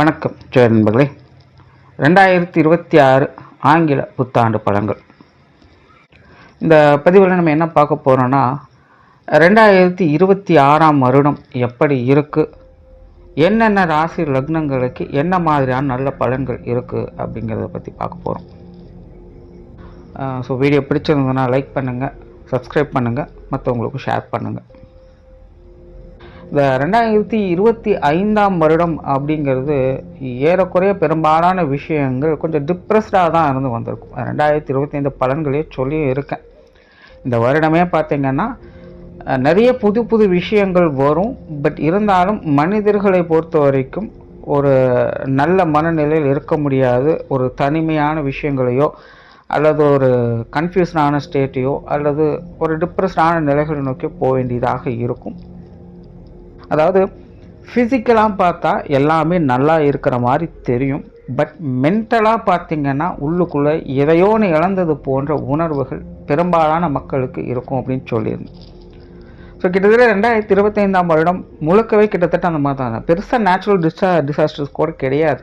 வணக்கம் ஜெய நண்பர்களே. ரெண்டாயிரத்தி இருபத்தி ஆறு ஆங்கில புத்தாண்டு பழங்கள். இந்த பதிவில் நம்ம என்ன பார்க்க போகிறோன்னா ரெண்டாயிரத்தி இருபத்தி ஆறாம் வருடம் எப்படி இருக்குது என்னென்ன ராசி லக்னங்களுக்கு என்ன மாதிரியான நல்ல பலன்கள் இருக்குது அப்படிங்கிறத பற்றி பார்க்க போகிறோம் ஸோ வீடியோ பிடிச்சிருந்ததுன்னா லைக் பண்ணுங்கள் சப்ஸ்கிரைப் பண்ணுங்கள் மற்றவங்களுக்கு ஷேர் பண்ணுங்கள் இந்த ரெண்டாயிரத்தி இருபத்தி ஐந்தாம் வருடம் அப்படிங்கிறது ஏறக்குறைய பெரும்பாலான விஷயங்கள் கொஞ்சம் டிப்ரெஸ்டாக தான் இருந்து வந்திருக்கும். ரெண்டாயிரத்தி இருபத்தைந்து பலன்களே சொல்லி இருக்கேன். இந்த வருடமே பார்த்திங்கன்னா நிறைய புது புது விஷயங்கள் வரும். பட் இருந்தாலும் மனிதர்களை பொறுத்த வரைக்கும் ஒரு நல்ல மனநிலையில் இருக்க முடியாது. ஒரு தனிமையான விஷயங்களையோ அல்லது ஒரு கன்ஃபியூஸ்டான ஸ்டேட்டையோ அல்லது ஒரு டிப்ரெஸ்டான நிலைகளை நோக்கி போக வேண்டியதாக இருக்கும். அதாவது ஃபிசிக்கலாக பார்த்தா எல்லாமே நல்லா இருக்கிற மாதிரி தெரியும். பட் மென்டலாக பார்த்திங்கன்னா உள்ளுக்குள்ளே எதையோன்னு இழந்தது போன்ற உணர்வுகள் பெரும்பாலான மக்களுக்கு இருக்கும் அப்படின்னு சொல்லியிருந்தேன். ஸோ கிட்டத்தட்ட ரெண்டாயிரத்தி இருபத்தைந்தாம் வருடம் முழுக்கவே கிட்டத்தட்ட அந்த மாதிரி தான். பெருசாக நேச்சுரல் டிஸ்டா டிசாஸ்டர்ஸ் கூட கிடையாது.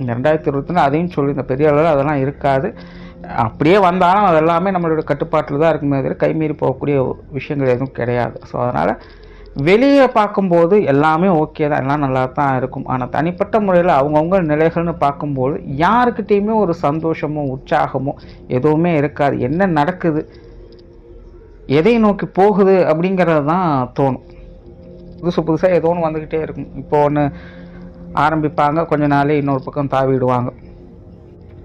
இந்த ரெண்டாயிரத்தி இருபத்தி அதையும் சொல்லி இந்த பெரிய அளவில் அதெல்லாம் இருக்காது. அப்படியே வந்தாலும் அதெல்லாமே நம்மளோட கட்டுப்பாட்டில் தான் இருக்குமே தவிர கைமீறி போகக்கூடிய விஷயங்கள் எதுவும் கிடையாது. ஸோ அதனால் வெளியே பார்க்கும்போது எல்லாமே ஓகே தான் எல்லாம் நல்லா தான் இருக்கும். ஆனால் தனிப்பட்ட முறையில் அவங்கவுங்க நிலைகள்னு பார்க்கும்போது யாருக்கிட்டேயுமே ஒரு சந்தோஷமோ உற்சாகமோ எதுவுமே இருக்காது. என்ன நடக்குது எதை நோக்கி போகுது அப்படிங்கிறது தான் தோணும். புதுசு புதுசாக ஏதோ ஒன்று வந்துக்கிட்டே இருக்கும். இப்போ ஒன்று ஆரம்பிப்பாங்க கொஞ்ச நாளே இன்னொரு பக்கம் தாவிடுவாங்க.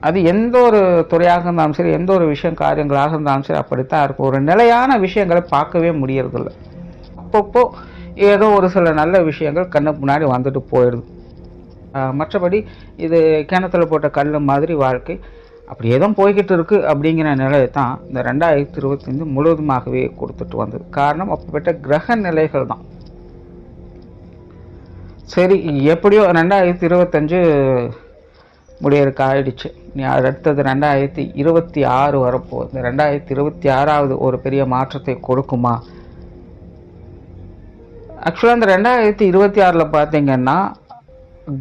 அது எந்த ஒரு துறையாக இருந்தாலும் சரி எந்த ஒரு விஷயம் காரியங்களாக இருந்தாலும் சரி அப்படித்தான் இருக்கும். ஒரு நிலையான விஷயங்களை பார்க்கவே முடியறதில்ல. அப்பப்போ ஏதோ ஒரு சில நல்ல விஷயங்கள் கண்ணுக்கு முன்னாடி வந்துட்டு போயிடுது. ஆஹ் மற்றபடி இது கிணத்துல போட்ட கல் மாதிரி வாழ்க்கை. அப்படி ஏதோ போய்கிட்டு இருக்கு அப்படிங்கிற நிலையை தான் இந்த ரெண்டாயிரத்தி இருபத்தஞ்சு முழுவதுமாகவே கொடுத்துட்டு வந்தது. காரணம் அப்பப்பட்ட கிரக நிலைகள் தான். சரி எப்படியோ ரெண்டாயிரத்தி இருபத்தஞ்சு முடியறதுக்கு ஆயிடுச்சு. நீ அடுத்தது ரெண்டாயிரத்தி இருபத்தி ஆறு வரப்போ இந்த ரெண்டாயிரத்தி இருபத்தி ஆறாவது ஒரு பெரிய மாற்றத்தை கொடுக்குமா? ஆக்சுவலாக இந்த ரெண்டாயிரத்தி இருபத்தி ஆறில் பார்த்தீங்கன்னா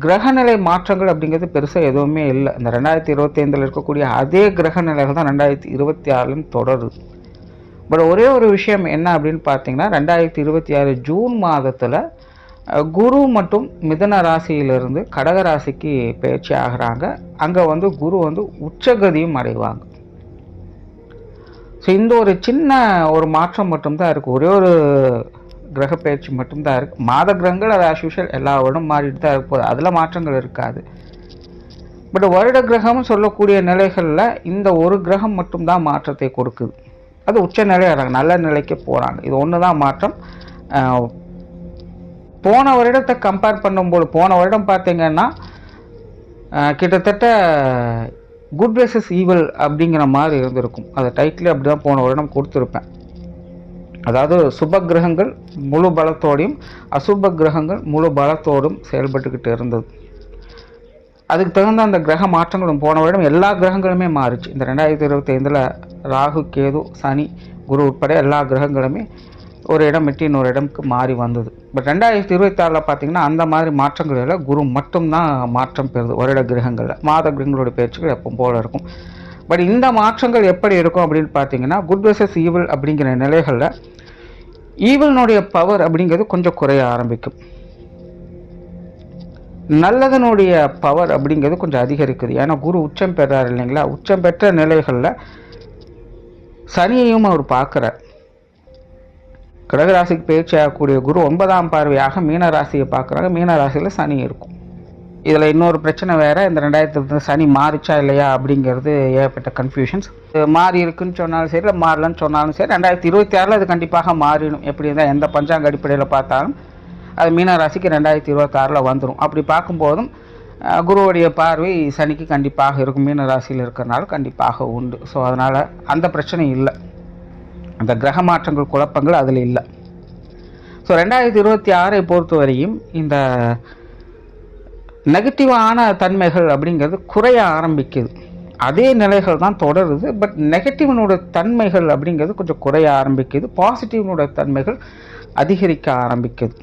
கிரகநிலை மாற்றங்கள் அப்படிங்கிறது பெருசாக எதுவுமே இல்லை. இந்த ரெண்டாயிரத்தி இருபத்தைந்தில் இருக்கக்கூடிய அதே கிரகநிலைகள் தான் ரெண்டாயிரத்தி இருபத்தி ஆறிலும் தொடருது. பட் ஒரே ஒரு விஷயம் என்ன அப்படின்னு பார்த்தீங்கன்னா ரெண்டாயிரத்தி இருபத்தி ஆறு ஜூன் மாதத்தில் குரு மட்டும் மிதன ராசியிலிருந்து கடக ராசிக்கு பயிற்சி ஆகுறாங்க. அங்கே வந்து குரு வந்து உச்சகதியும் அடைவாங்க. ஸோ இந்த ஒரு சின்ன ஒரு மாற்றம் மட்டும்தான் இருக்குது ஒரே ஒரு கிரக பயிற்சி மட்டும்தான் இருக்குது மாத கிரகங்கள் அது ஆஸ் யூஷுவல் எல்லா வருடம் மாறிட்டு தான் இருக்க போகுது. அதில் மாற்றங்கள் இருக்காது. பட் வருட கிரகம்னு சொல்லக்கூடிய நிலைகளில் இந்த ஒரு கிரகம் மட்டும்தான் மாற்றத்தை கொடுக்குது. அது உச்ச நிலையாக நல்ல நிலைக்கு போகிறாங்க இது ஒன்று தான் மாற்றம் போன வருடத்தை கம்பேர் பண்ணும்போது போன வருடம் பார்த்தீங்கன்னா கிட்டத்தட்ட குட் வெர்சஸ் ஈவல் அப்படிங்கிற மாதிரி இருந்திருக்கும். அதை டைட்டிலே அப்படி தான் போன வருடம் கொடுத்துருப்பேன். அதாவது சுப கிரகங்கள் முழு பலத்தோடையும் அசுப கிரகங்கள் முழு பலத்தோடும் செயல்பட்டுக்கிட்டு இருந்தது. அதுக்கு தகுந்த அந்த கிரக மாற்றங்களும் போன வருடம் எல்லா கிரகங்களுமே மாறுச்சு. இந்த ரெண்டாயிரத்தி இருபத்தி ஐந்தில் ராகு கேது சனி குரு உட்பட எல்லா கிரகங்களுமே ஒரு இடம் விட்டு இன்னொரு இடம்க்கு மாறி வந்தது. பட் ரெண்டாயிரத்தி இருபத்தி ஆறில் பார்த்தீங்கன்னா அந்த மாதிரி மாற்றங்கள் இல்லை. குரு மட்டும்தான் மாற்றம் பெறுது. வருட கிரகங்களில். மாத கிரகங்களோட பேச்சுகள் எப்போ போல இருக்கும். பட் இந்த மாற்றங்கள் எப்படி இருக்கும் அப்படின்னு பார்த்தீங்கன்னா குட் வெர்சஸ் ஈவில் அப்படிங்கிற நிலைகளில் ஈவில்னுடைய பவர் அப்படிங்கிறது கொஞ்சம் குறைய ஆரம்பிக்கும். நல்லதனுடைய பவர் அப்படிங்கிறது கொஞ்சம் அதிகரிக்குது. ஏன்னா குரு உச்சம் பெறார் இல்லைங்களா? உச்சம் பெற்ற நிலைகளில் சனியையும் அவர் பார்க்குறார். கடகராசிக்கு பயிற்சி ஆகக்கூடிய குரு ஒன்பதாம் பார்வையாக மீனராசியை பார்க்குறாங்க மீனராசியில் சனி இருக்கும். இதில் இன்னொரு பிரச்சனை வேறு இந்த ரெண்டாயிரத்தி இருபது சனி மாறிச்சா இல்லையா அப்படிங்கிறது ஏகப்பட்ட கன்ஃபியூஷன்ஸ் மாறி இருக்குன்னு சொன்னாலும் சரி இல்லை மாறலன்னு சொன்னாலும் சரி ரெண்டாயிரத்தி இருபத்தி ஆறில் அது கண்டிப்பாக மாறிடும். எப்படி இருந்தால் எந்த பஞ்சாங்க அடிப்படையில் பார்த்தாலும் அது மீனராசிக்கு ரெண்டாயிரத்தி இருபத்தாறில் வந்துடும் அப்படி பார்க்கும்போதும் குருவுடைய பார்வை சனிக்கு கண்டிப்பாக இருக்கும். மீன ராசியில் இருக்கிறனால கண்டிப்பாக உண்டு. ஸோ அதனால் அந்த பிரச்சனை இல்லை. அந்த கிரக மாற்றங்கள் குழப்பங்கள் அதில் இல்லை. ஸோ ரெண்டாயிரத்தி இருபத்தி ஆறை பொறுத்தவரையும் இந்த நெகட்டிவான தன்மைகள் அப்படிங்கிறது குறைய ஆரம்பிக்குது. அதே நிலைகள் தான் தொடருது பட் நெகட்டிவனோட தன்மைகள் அப்படிங்கிறது கொஞ்சம் குறைய ஆரம்பிக்குது பாசிட்டிவனோட தன்மைகள் அதிகரிக்க ஆரம்பிக்குது.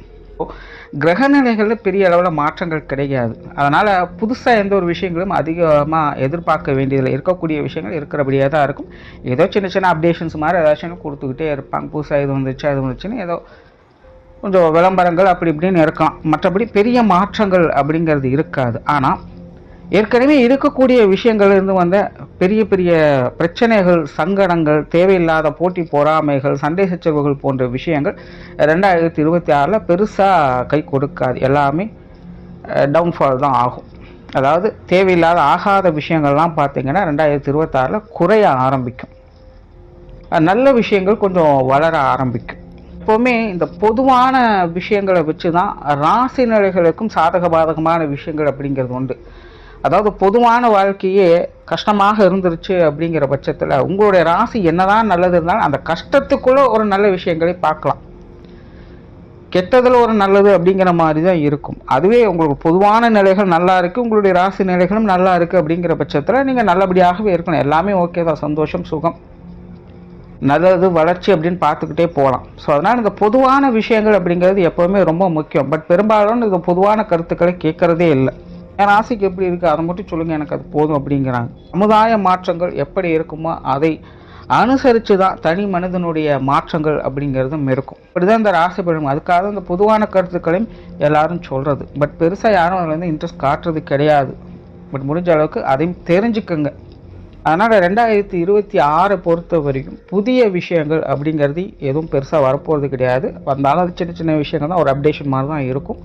கிரகநிலைகளில் பெரிய அளவில் மாற்றங்கள் கிடையாது. அதனால் புதுசாக எந்த ஒரு விஷயங்களும் அதிகமாக எதிர்பார்க்க வேண்டியதில் இருக்கக்கூடிய விஷயங்கள் இருக்கிறபடியாக தான் இருக்கும். ஏதோ சின்ன சின்ன அப்டேஷன்ஸ் மாதிரி ஏதாச்சும் கொடுத்துக்கிட்டே இருப்பாங்க. புதுசாக இது வந்துச்சு அது வந்துச்சுன்னு ஏதோ கொஞ்சம் விளம்பரங்கள் அப்படி இப்படின்னு இருக்கலாம் மற்றபடி பெரிய மாற்றங்கள் அப்படிங்கிறது இருக்காது. ஆனால் ஏற்கனவே இருக்கக்கூடிய விஷயங்கள்லேருந்து வந்த பெரிய பெரிய பிரச்சனைகள் சங்கடங்கள் தேவையில்லாத போட்டி பொறாமைகள் சண்டை சச்சரவுகள் போன்ற விஷயங்கள் ரெண்டாயிரத்தி இருபத்தி ஆறில் பெருசாக கை கொடுக்காது. எல்லாமே டவுன்ஃபால் தான் ஆகும். அதாவது தேவையில்லாத ஆகாத விஷயங்கள்லாம் பார்த்தீங்கன்னா ரெண்டாயிரத்தி இருபத்தாறில் குறைய ஆரம்பிக்கும். நல்ல விஷயங்கள் கொஞ்சம் வளர ஆரம்பிக்கும். எப்போவுமே இந்த பொதுவான விஷயங்களை வச்சு தான் ராசி நிலைகளுக்கும் சாதக பாதகமான விஷயங்கள் அப்படிங்கிறது உண்டு. அதாவது பொதுவான வாழ்க்கையே கஷ்டமாக இருந்துருச்சு அப்படிங்கிற பட்சத்தில் உங்களுடைய ராசி என்னதான் நல்லது இருந்தாலும் அந்த கஷ்டத்துக்குள்ளே ஒரு நல்ல விஷயங்களை பார்க்கலாம். கெட்டதில் ஒரு நல்லது அப்படிங்கிற மாதிரி தான் இருக்கும். அதுவே உங்களுக்கு பொதுவான நிலைகள் நல்லா இருக்குது உங்களுடைய ராசி நிலைகளும் நல்லா இருக்குது அப்படிங்கிற பட்சத்தில் நீங்கள் நல்லபடியாகவே இருக்கணும். எல்லாமே ஓகே தான் சந்தோஷம் சுகம். நல்லது வளர்ச்சி அப்படின்னு பார்த்துக்கிட்டே போகலாம். ஸோ அதனால் இந்த பொதுவான விஷயங்கள் அப்படிங்கிறது எப்போவுமே ரொம்ப முக்கியம். பட் பெரும்பாலும் இந்த பொதுவான கருத்துக்களை கேட்குறதே இல்லை. என் ராசிக்கு எப்படி இருக்குது அதை மட்டும் சொல்லுங்கள் எனக்கு அது போதும் அப்படிங்கிறாங்க. சமுதாய மாற்றங்கள் எப்படி இருக்குமோ அதை அனுசரித்து தான் தனி மனிதனுடைய மாற்றங்கள் அப்படிங்கிறதும் இருக்கும். இப்படிதான் இந்த ராசி பலன் அதுக்காக இந்த பொதுவான கருத்துக்களையும் எல்லாரும் சொல்கிறது பட் பெருசாக யாரும் அதில் வந்து இன்ட்ரெஸ்ட் காட்டுறது கிடையாது. பட் முடிஞ்ச அளவுக்கு அதையும் தெரிஞ்சுக்கங்க. அதனால் ரெண்டாயிரத்தி இருபத்தி ஆறை பொறுத்த வரைக்கும் புதிய விஷயங்கள் அப்படிங்கிறது எதுவும் பெருசாக வரப்போகிறது கிடையாது. வந்தாலும் அது சின்ன சின்ன விஷயங்கள் தான் ஒரு அப்டேஷன் மாதிரி தான் இருக்கும்.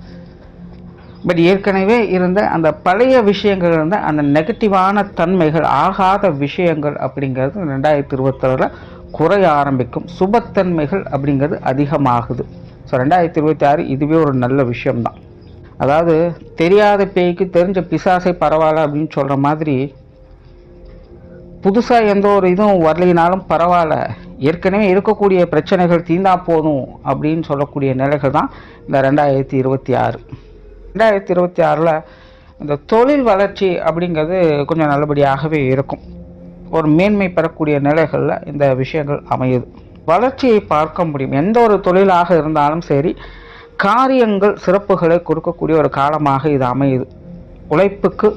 பட் ஏற்கனவே இருந்த அந்த பழைய விஷயங்கள் இருந்த அந்த நெகட்டிவான தன்மைகள் ஆகாத விஷயங்கள் அப்படிங்கிறது ரெண்டாயிரத்தி இருபத்தாறில் குறைய ஆரம்பிக்கும். சுபத்தன்மைகள் அப்படிங்கிறது அதிகமாகுது. ஸோ ரெண்டாயிரத்தி இருபத்தி ஆறு இதுவே ஒரு நல்ல விஷயம்தான். அதாவது தெரியாத பேய்க்கு தெரிஞ்ச பிசாசை பரவாயில்ல அப்படின்னு சொல்கிற மாதிரி புதுசாக எந்த ஒரு இதுவும் வரலினாலும் பரவாயில்ல. ஏற்கனவே இருக்கக்கூடிய பிரச்சனைகள் தீந்தா போதும் அப்படின்னு சொல்லக்கூடிய நிலைகள் தான் இந்த ரெண்டாயிரத்தி இருபத்தி ஆறு. ரெண்டாயிரத்தி இருபத்தி ஆறில் இந்த தொழில் வளர்ச்சி அப்படிங்கிறது கொஞ்சம் நல்லபடியாகவே இருக்கும். ஒரு மேன்மை பெறக்கூடிய நிலைகளில் இந்த விஷயங்கள் அமையுது. வளர்ச்சியை பார்க்க முடியும். எந்த ஒரு தொழிலாக இருந்தாலும் சரி காரியங்கள் சிறப்புகளை கொடுக்கக்கூடிய ஒரு காலமாக இது அமையுது. உழைப்புக்கு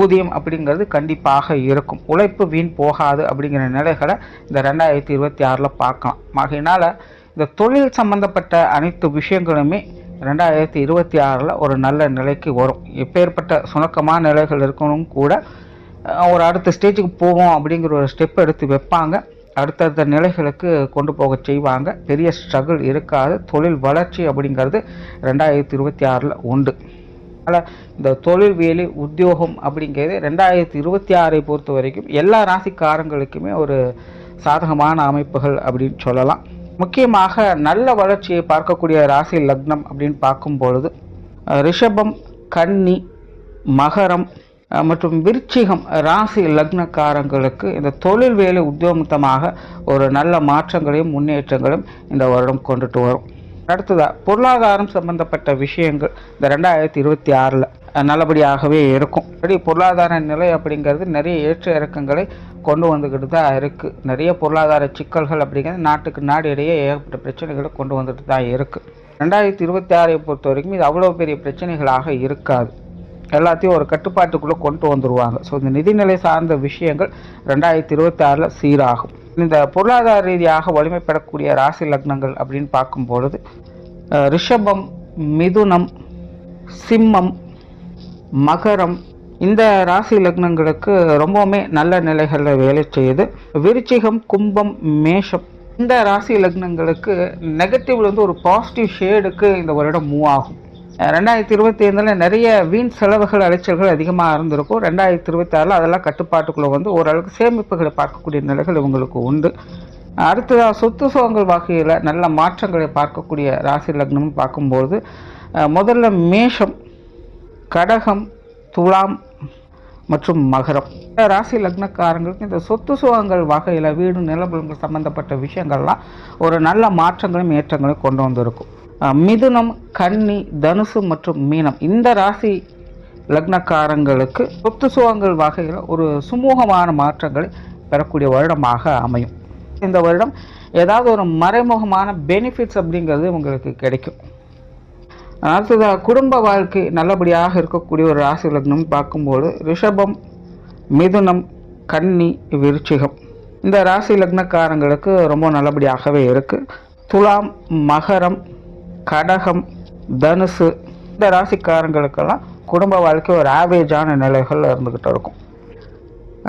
ஊதியம் அப்படிங்கிறது கண்டிப்பாக இருக்கும். உழைப்பு வீண் போகாது அப்படிங்கிற நிலைகளை இந்த ரெண்டாயிரத்தி இருபத்தி ஆறில் பார்க்கலாம். ஆகையினால் இந்த தொழில் சம்பந்தப்பட்ட அனைத்து விஷயங்களுமே ரெண்டாயிரத்தி இருபத்தி ஆறில் ஒரு நல்ல நிலைக்கு வரும். எப்பேற்பட்ட சுணக்கமான நிலைகள் இருக்கணும் கூட ஒரு அடுத்த ஸ்டேஜுக்கு போவோம் அப்படிங்கிற ஒரு ஸ்டெப் எடுத்து வைப்பாங்க. அடுத்தடுத்த நிலைகளுக்கு கொண்டு போக செய்வாங்க. பெரிய ஸ்ட்ரகிள் இருக்காது. தொழில் வளர்ச்சி அப்படிங்கிறது ரெண்டாயிரத்தி இருபத்தி ஆறில் உண்டு. அதனால் இந்த தொழில் வேலை உத்தியோகம் அப்படிங்கிறது ரெண்டாயிரத்தி இருபத்தி ஆறை பொறுத்த வரைக்கும் எல்லா ராசிக்காரங்களுக்குமே ஒரு சாதகமான அமைப்புகள் அப்படின்னு சொல்லலாம். முக்கியமாக நல்ல வளர்ச்சியை பார்க்கக்கூடிய ராசி லக்னம் அப்படின்னு பார்க்கும் பொழுது ரிஷபம் கன்னி மகரம் மற்றும் விருச்சிகம் ராசி லக்னக்காரங்களுக்கு இந்த தொழில் வேலை உத்தியோகத்தமாக ஒரு நல்ல மாற்றங்களையும் முன்னேற்றங்களையும் இந்த வருடம் கொண்டுட்டு வரும். அடுத்ததாக பொருளாதாரம் சம்பந்தப்பட்ட விஷயங்கள் இந்த ரெண்டாயிரத்தி இருபத்தி ஆறில் நல்லபடியாகவே இருக்கும். அப்படி பொருளாதார நிலை அப்படிங்கிறது நிறைய ஏற்ற இறக்கங்களை கொண்டு வந்துக்கிட்டு தான் இருக்குது நிறைய பொருளாதார சிக்கல்கள் அப்படிங்கிறது நாட்டுக்கு நாடு இடையே ஏகப்பட்ட பிரச்சனைகளை கொண்டு வந்துட்டு தான் இருக்குது ரெண்டாயிரத்தி இருபத்தி ஆறை பொறுத்த வரைக்கும் இது அவ்வளோ பெரிய பிரச்சனைகளாக இருக்காது. எல்லாத்தையும் ஒரு கட்டுப்பாட்டுக்குள்ளே கொண்டு வந்துடுவாங்க ஸோ இந்த நிதிநிலை சார்ந்த விஷயங்கள் ரெண்டாயிரத்தி இருபத்தி ஆறில் சீராகும். இந்த பொருளாதார ரீதியாக வலிமைப்படக்கூடிய ராசி லக்னங்கள் அப்படின்னு பார்க்கும் பொழுது ரிஷபம் மிதுனம் சிம்மம் மகரம் இந்த ராசி லக்னங்களுக்கு ரொம்பவுமே நல்ல நிலைகளில் வேலை செய்யுது. விருச்சிகம் கும்பம் மேஷம் இந்த ராசி லக்னங்களுக்கு நெகட்டிவ்லேருந்து ஒரு பாசிட்டிவ் ஷேடுக்கு இந்த வருடம் மூவ் ஆகும். ரெண்டாயிரத்தி இருபத்தி ஐந்தில் நிறைய வீண் செலவுகள் அலைச்சல்கள் அதிகமாக இருந்திருக்கும். ரெண்டாயிரத்தி இருபத்தி ஆறில் அதெல்லாம் கட்டுப்பாட்டுக்குள்ளே வந்து ஓரளவுக்கு சேமிப்புகளை பார்க்கக்கூடிய நிலைகள் இவங்களுக்கு உண்டு. அடுத்ததாக சொத்து சுகங்கள் வகையில் நல்ல மாற்றங்களை பார்க்கக்கூடிய ராசி லக்னம்னு பார்க்கும்போது முதல்ல மேஷம் கடகம் துலாம் மற்றும் மகரம். ராசி லக்னக்காரங்களுக்கு இந்த சொத்து சுகங்கள் வகையில் வீடு நிலபுலங்கள் சம்பந்தப்பட்ட விஷயங்கள்லாம் ஒரு நல்ல மாற்றங்களும் ஏற்றங்களும் கொண்டு வந்திருக்கும். மிதுனம் கன்னி தனுசு மற்றும் மீனம். இந்த ராசி லக்னக்காரங்களுக்கு சொத்து சுகங்கள் வகையில் ஒரு சுமூகமான மாற்றங்களை பெறக்கூடிய வருடமாக அமையும். இந்த வருடம் ஏதாவது ஒரு மறைமுகமான பெனிஃபிட்ஸ் அப்படிங்கிறது உங்களுக்கு கிடைக்கும். அடுத்ததாக குடும்ப வாழ்க்கை நல்லபடியாக இருக்கக்கூடிய ஒரு ராசி லக்னம் பார்க்கும்போது ரிஷபம் மிதுனம் கன்னி விருச்சிகம். இந்த ராசி லக்னக்காரங்களுக்கு ரொம்ப நல்லபடியாகவே இருக்குது துலாம் மகரம் கடகம் தனுசு இந்த ராசிக்காரங்களுக்கெல்லாம் குடும்ப வாழ்க்கை ஒரு ஆவரேஜான நிலைகள் இருந்துக்கிட்டு இருக்கும்.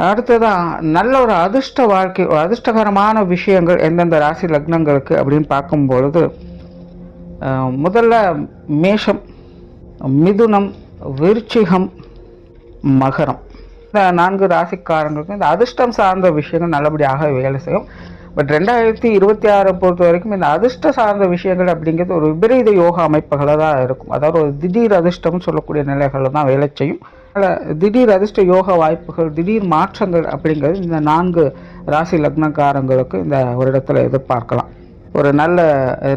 அடுத்ததாக நல்ல ஒரு அதிர்ஷ்ட வாழ்க்கை ஒரு அதிர்ஷ்டகரமான விஷயங்கள் எந்தெந்த ராசி லக்னங்களுக்கு அப்படின்னு பார்க்கும் பொழுது முதல்ல மேஷம் மிதுனம் விருச்சிகம் மகரம். இந்த நான்கு ராசிக்காரங்களுக்கும் இந்த அதிர்ஷ்டம் சார்ந்த விஷயங்கள் நல்லபடியாக வேலை செய்யும். பட் ரெண்டாயிரத்தி இருபத்தி ஆறை பொறுத்த வரைக்கும் இந்த அதிர்ஷ்ட சார்ந்த விஷயங்கள் அப்படிங்கிறது ஒரு விபரீத யோகா அமைப்புகளாக தான் இருக்கும். அதாவது ஒரு திடீர் அதிர்ஷ்டம்னு சொல்லக்கூடிய நிலைகளில் தான் வேலை செய்யும். அதில் திடீர் அதிர்ஷ்ட யோக வாய்ப்புகள் திடீர் மாற்றங்கள் அப்படிங்கிறது இந்த நான்கு ராசி லக்னக்காரங்களுக்கு இந்த ஒரு இடத்துல எதிர்பார்க்கலாம். ஒரு நல்ல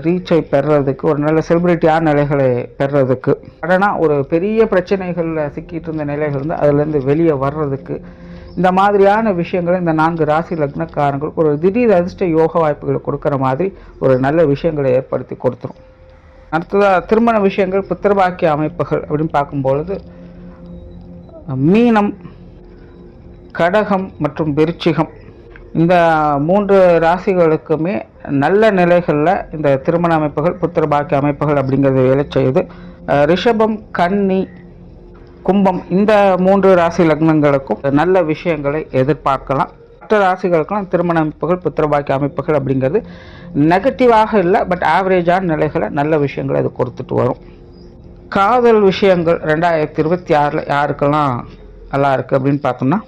ரீச்சை பெறுறதுக்கு ஒரு நல்ல செலிபிரிட்டியான நிலைகளை பெறுறதுக்கு ஆனால் ஒரு பெரிய பிரச்சனைகளில் சிக்கிட்டு இருந்த நிலைகள் இருந்து அதுலேருந்து வெளியே வர்றதுக்கு இந்த மாதிரியான விஷயங்களை இந்த நான்கு ராசி லக்னக்காரங்களுக்கு ஒரு திடீர் அதிர்ஷ்ட யோக வாய்ப்புகளை கொடுக்குற மாதிரி ஒரு நல்ல விஷயங்களை ஏற்படுத்தி கொடுத்துரும். அடுத்ததாக திருமண விஷயங்கள் புத்திரபாக்கிய அமைப்புகள் அப்படின்னு பார்க்கும்பொழுது மீனம் கடகம் மற்றும் விருச்சிகம். இந்த மூன்று ராசிகளுக்குமே நல்ல நிலைகளில் இந்த திருமண அமைப்புகள் புத்திரபாக்கிய அமைப்புகள் அப்படிங்கிறது வேலை செய்யுது. ரிஷபம் கன்னி கும்பம் இந்த மூன்று ராசி லக்னங்களுக்கும் நல்ல விஷயங்களை எதிர்பார்க்கலாம். மற்ற ராசிகளுக்கெல்லாம் திருமண அமைப்புகள் புத்திரபாக்கிய அமைப்புகள் அப்படிங்கிறது நெகட்டிவாக இல்லை பட் ஆவரேஜான நிலைகளை நல்ல விஷயங்களை அது கொடுத்துட்டு வரும். காதல் விஷயங்கள் ரெண்டாயிரத்தி இருபத்தி ஆறில் யாருக்கெல்லாம் நல்லா இருக்குது அப்படின்னு பார்த்தோம்னா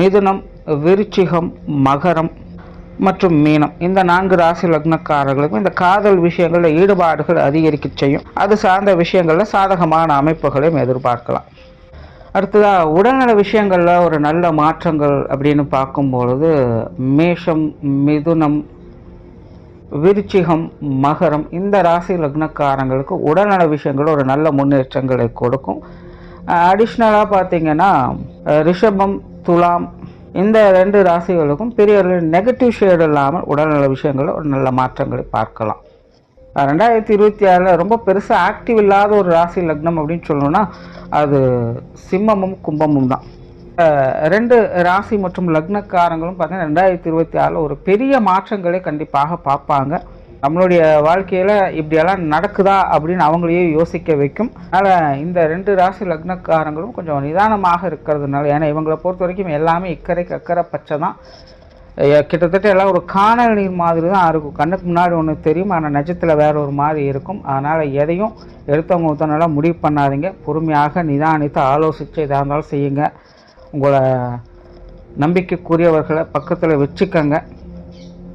மிதுனம் விருச்சிகம் மகரம் மற்றும் மீனம். இந்த நான்கு ராசி லக்னக்காரர்களுக்கும் இந்த காதல் விஷயங்களில் ஈடுபாடுகள் அதிகரிக்க செய்யும். அது சார்ந்த விஷயங்களில் சாதகமான அமைப்புகளையும் எதிர்பார்க்கலாம். அடுத்ததாக உடல்நல விஷயங்களில் ஒரு நல்ல மாற்றங்கள் அப்படின்னு பார்க்கும்பொழுது மேஷம் மிதுனம் விருச்சிகம் மகரம் இந்த ராசி லக்னக்காரங்களுக்கு உடல்நல விஷயங்கள் ஒரு நல்ல முன்னேற்றங்களை கொடுக்கும். அடிஷ்னலாக பார்த்தீங்கன்னா ரிஷபம் துலாம் இந்த ரெண்டு ராசிகளுக்கும் பெரிய நெகட்டிவ் ஷேடு இல்லாமல் உடல்நல விஷயங்களில் ஒரு நல்ல மாற்றங்களை பார்க்கலாம். ரெண்டாயிரத்தி இருபத்தி ஆறில் ரொம்ப பெருசாக ஆக்டிவ் இல்லாத ஒரு ராசி லக்னம் அப்படின்னு சொல்லணும்னா அது சிம்மமும் கும்பமும் தான். ரெண்டு ராசி மற்றும் லக்னக்காரங்களும் பார்த்தீங்கன்னா ரெண்டாயிரத்தி இருபத்தி ஆறில் ஒரு பெரிய மாற்றங்களை கண்டிப்பாக பார்ப்பாங்க. நம்மளுடைய வாழ்க்கையில் இப்படியெல்லாம் நடக்குதா அப்படின்னு அவங்களையே யோசிக்க வைக்கும். அதனால் இந்த ரெண்டு ராசி லக்னக்காரங்களும் கொஞ்சம் நிதானமாக இருக்கிறதுனால ஏன்னா இவங்களை பொறுத்த வரைக்கும் எல்லாமே இக்கரைக்கு அக்கறை பச்சை தான். கிட்டத்தட்ட எல்லாம் ஒரு காணல் நீர் மாதிரி தான் இருக்கும். கண்ணுக்கு முன்னாடி ஒன்று தெரியும் ஆனால் நிஜத்தில் வேற ஒரு மாதிரி இருக்கும். அதனால் எதையும் எடுத்தவங்க ஊத்தனால முடிவு பண்ணாதீங்க. பொறுமையாக நிதானித்து ஆலோசித்து எதாக இருந்தாலும் செய்யுங்க. உங்களை நம்பிக்கைக்குரியவர்களை பக்கத்தில் வச்சுக்கங்க.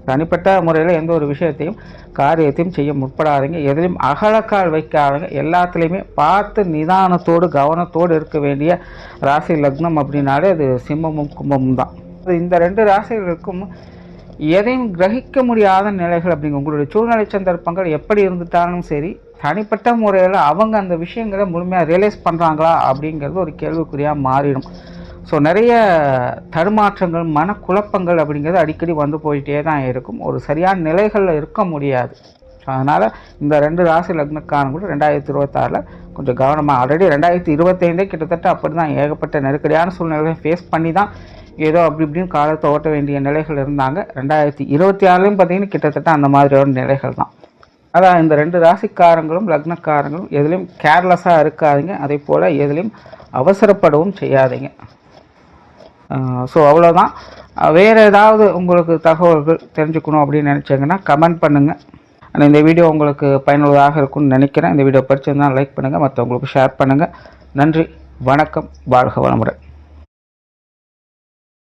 தனிப்பட்ட முறையில் எந்த ஒரு விஷயத்தையும் காரியத்தையும் செய்ய முற்படாதீங்க. எதிலையும் அகலக்கால் வைக்காதீங்க. எல்லாத்துலேயுமே பார்த்து நிதானத்தோடு கவனத்தோடு இருக்க வேண்டிய ராசி லக்னம் அப்படின்னாலே அது சிம்மமும் கும்பமும் தான். இந்த ரெண்டு ராசிகளுக்கும் எதையும் கிரகிக்க முடியாத நிலைகள் அப்படிங்க. உங்களுடைய சூழ்நிலை சந்தர்ப்பங்கள் எப்படி இருந்துட்டாலும் சரி தனிப்பட்ட முறையில் அவங்க அந்த விஷயங்களை முழுமையாக ரியலைஸ் பண்ணுறாங்களா அப்படிங்கிறது ஒரு கேள்விக்குறியாக மாறிடும். ஸோ நிறைய தடுமாற்றங்கள் மனக்குழப்பங்கள் அப்படிங்கிறது அடிக்கடி வந்து போயிட்டே தான் இருக்கும். ஒரு சரியான நிலைகளில் இருக்க முடியாது. அதனால் இந்த ரெண்டு ராசி லக்னக்காரங்களும் ரெண்டாயிரத்தி இருபத்தாறில் கொஞ்சம் கவனமாக ஆல்ரெடி ரெண்டாயிரத்தி இருபத்தைந்தே கிட்டத்தட்ட அப்படி தான் ஏகப்பட்ட நெருக்கடியான சூழ்நிலைகளை ஃபேஸ் பண்ணி தான் ஏதோ அப்படி இப்படின்னு காலத்தை ஓட்ட வேண்டிய நிலைகள் இருந்தாங்க. ரெண்டாயிரத்தி இருபத்தி ஆறுலையும் பார்த்தீங்கன்னா கிட்டத்தட்ட அந்த மாதிரியான நிலைகள் தான். அதான் இந்த ரெண்டு ராசிக்காரங்களும் லக்னக்காரங்களும் எதுலேயும் கேர்லெஸ்ஸாக இருக்காதிங்க. அதே போல் எதுலேயும் அவசரப்படவும் செய்யாதீங்க. ஸோ அவ்வளோதான் வேறு ஏதாவது உங்களுக்கு தகவல்கள் தெரிஞ்சுக்கணும் அப்படின்னு நினச்சிங்கன்னா கமெண்ட் பண்ணுங்கள் ஆனால் இந்த வீடியோ உங்களுக்கு பயனுள்ளதாக இருக்கும்னு நினைக்கிறேன். இந்த வீடியோ பிடிச்சிருந்தால் லைக் பண்ணுங்கள் மற்றவங்களுக்கு ஷேர் பண்ணுங்கள் நன்றி வணக்கம் வாழ்க வளமுறை